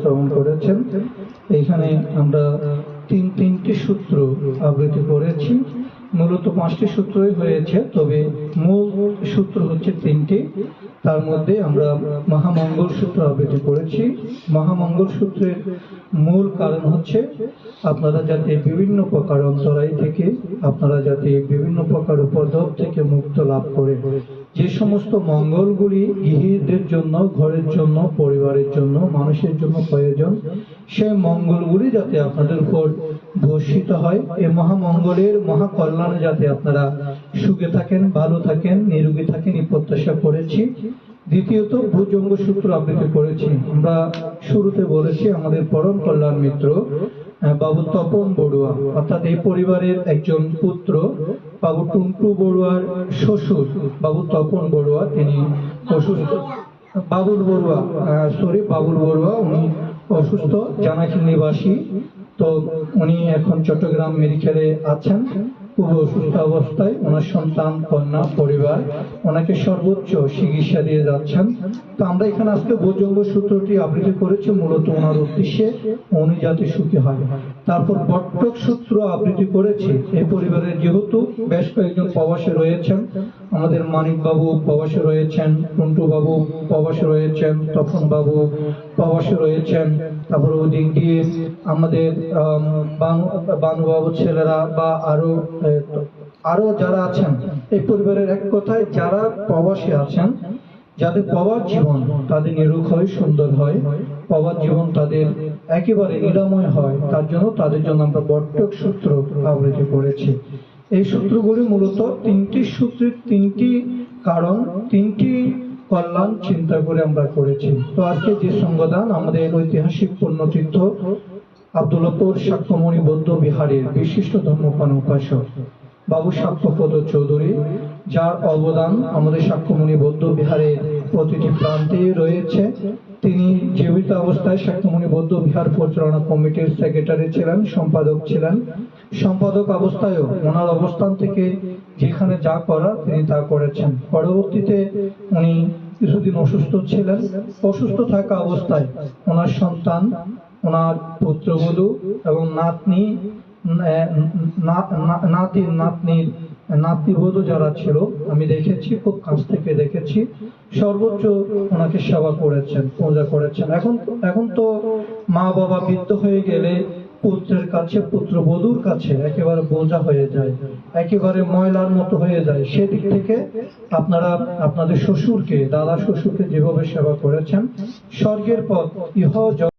শ্রবণ করেছেন। এইখানে আমরা তিন, তিনটি সূত্র আবৃত্তি করেছি। মূলত পাঁচটি সূত্রই হয়েছে, তবে মূল সূত্র হচ্ছে তিনটি। তার মধ্যে আমরা মহামঙ্গল সূত্র আবৃত্তি করেছি। মহামঙ্গল সূত্রের মূল কারণ হচ্ছে আপনারা যাতে বিভিন্ন প্রকার অন্তরায় থেকে, আপনারা যাতে বিভিন্ন প্রকার উপদ্রব থেকে মুক্ত লাভ করে যে সমস্ত মঙ্গলগুলি গৃহীদের জন্য, ঘরের জন্য, পরিবারের জন্য, মানুষের জন্য প্রয়োজন, সেই মঙ্গলগুলি যাতে আপনাদের উপর বর্ষিত হয় এই মহামঙ্গলের মহাকল্যাণে যাতে আপনারা সুখে থাকেন, ভালো থাকেন, নিরোগী থাকেন, এই প্রত্যাশা করেছি। দ্বিতীয়ত, ভুজঙ্গ সূত্র আবৃত্তি করেছি। আমরা শুরুতে বলেছি, আমাদের পরম কল্যাণ মিত্র বাবু তপন বড়ুয়া, অর্থাৎ এই পরিবারের একজন পুত্র বাবু টুন্টু বড়ুয়ার শ্বশুর, বাবু তপন বড়ুয়া, তিনি অসুস্থ। বাবুল বড়ুয়া সরি বাবুল বড়ুয়া, উনি অসুস্থ জানাকিল নিবাসী। তো উনি এখন চট্টগ্রাম মেডিকেলে আছেন। খুব অসুস্থ অবস্থায় ওনার সন্তান কন্যা পরিবার ওনাকে সর্বোচ্চ চিকিৎসা দিয়ে যাচ্ছেন। তো আমরা এখানে আজকে ভোজঙ্গ সূত্রটি আবৃত্তি করেছি মূলত ওনার উদ্দেশ্যে উনি যাতে সুখী হয়। তারপর বট্টক সূত্র আবৃত্তি করেছি এই পরিবারের যেহেতু বেশ কয়েকজন প্রবাসী রয়েছেন আমাদের মানিক বাবু প্রবাসী রয়েছেন বাবু প্রবাসী রয়েছেন তপন বাবু প্রবাসী রয়েছেন তারপর ওদিক দিয়ে আমাদের আম, বানু বানুবাবু ছেলেরা বা আরও এ, আরও যারা আছেন এই পরিবারের এক কথায় যারা প্রবাসী আছেন যাদের প্রবাদ জীবন তাদের নিরুখ হয় সুন্দর হয়। প্রবাদ জীবন তাদের একেবারে নিরাময় হয়। তার জন্য তাদের জন্য আমরা সূত্র আবৃত্তি করেছি। এই সূত্রগুলি মূলত তিনটি সূত্রের তিনটি কারণ তিনটি কল্যাণ চিন্তা করে আমরা করেছি। তো আজকে যে সংবাদান আমাদের ঐতিহাসিক পুণ্যতীর্থ আব্দুল্লাপুর সাক্ষ্যমণি বৌদ্ধ বিহারের বিশিষ্ট ধর্মপান উপাসক বাবু সাক্ষ্যপদ চৌধুরী, যার অবদান আমাদের সাক্ষ্যমণি বৌদ্ধ বিহারের প্রতিটি প্রান্তে রয়েছে। তিনি জীবিত অবস্থায় সাক্ষ্যমণি বৌদ্ধ বিহার পরিচালনা কমিটির সেক্রেটারি ছিলেন, সম্পাদক ছিলেন। সম্পাদক অবস্থায়ও ওনার অবস্থান থেকে যেখানে যা করার তিনি তা করেছেন। পরবর্তীতে উনি কিছুদিন অসুস্থ ছিলেন। অসুস্থ থাকা অবস্থায় ওনার সন্তান ওনার পুত্রবধূ এবং নাতনি নাতি, নাতনির নাতনিবধূ যারা ছিল, আমি দেখেছি, খুব কাছ থেকে দেখেছি, সর্বোচ্চ ওনাকে সেবা করেছেন, পূজা করেছেন। এখন এখন তো মা বাবা বৃদ্ধ হয়ে গেলে পুত্রের কাছে, পুত্রবধূর কাছে একেবারে বোঝা হয়ে যায়, একেবারে ময়লার মতো হয়ে যায়। সেদিক থেকে আপনারা, আপনাদের শ্বশুরকে, দাদা শ্বশুরকে যেভাবে সেবা করেছেন, স্বর্গের পথ ইহ